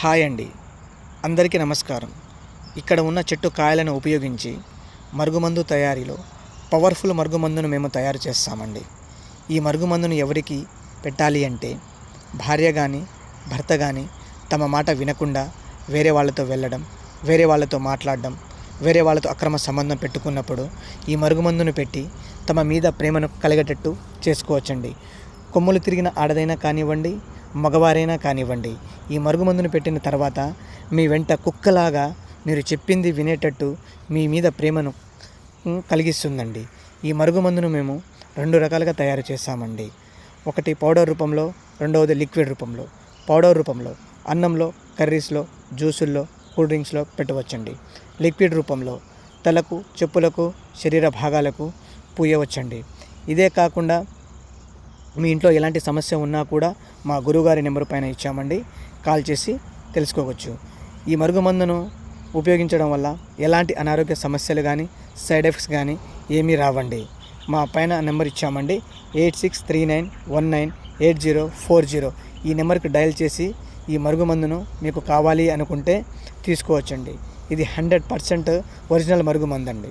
Hi అండి. అందరికీ నమస్కారం. ఇక్కడ ఉన్న చెట్టు కాయలను ఉపయోగించి మరుగుమందు తయారీలో పవర్ఫుల్ మరుగుమందును మేము తయారు చేస్తామండి. ఈ మరుగుమందును ఎవరికి పెట్టాలి అంటే భార్య కానీ భర్త కానీ తమ మాట వినకుండా వేరే వాళ్ళతో వెళ్ళడం వేరే వాళ్ళతో మాట్లాడడం వేరే వాళ్ళతో అక్రమ సంబంధం పెట్టుకున్నప్పుడు ఈ మరుగుమందును పెట్టి తమ మీద ప్రేమను కలిగేటట్టు చేసుకోవచ్చండి. కొమ్ములు తిరిగిన ఆడదైనా కానివ్వండి మగవారైనా కానివ్వండి ఈ మరుగుమందును పెట్టిన తర్వాత మీ వెంట కుక్కలాగా మీరు చెప్పింది వినేటట్టు మీ మీద ప్రేమను కలిగిస్తుందండి. ఈ మరుగుమందును మేము రెండు రకాలుగా తయారు చేస్తామండి. ఒకటి పౌడర్ రూపంలో రెండవది లిక్విడ్ రూపంలో. పౌడర్ రూపంలో అన్నంలో కర్రీస్లో జ్యూసుల్లో కూల్ డ్రింక్స్లో పెట్టవచ్చండి. లిక్విడ్ రూపంలో తలకు చెప్పులకు శరీర భాగాలకు పూయవచ్చండి. ఇదే కాకుండా మీ ఇంట్లో ఎలాంటి సమస్య ఉన్నా కూడా మా గురువుగారి నెంబర్ పైన ఇచ్చామండి. కాల్ చేసి తెలుసుకోవచ్చు. ఈ మరుగుమందును ఉపయోగించడం వల్ల ఎలాంటి అనారోగ్య సమస్యలు కానీ సైడ్ ఎఫెక్ట్స్ కానీ ఏమీ రావండి. మా పైన నెంబర్ ఇచ్చామండి. Eight six three nine one nine eight zero four zero ఈ నెంబర్కి డయల్ చేసి ఈ మరుగుమందును మీకు కావాలి అనుకుంటే తీసుకోవచ్చండి. ఇది హండ్రెడ్ పర్సెంట్ ఒరిజినల్ మరుగుమందు అండి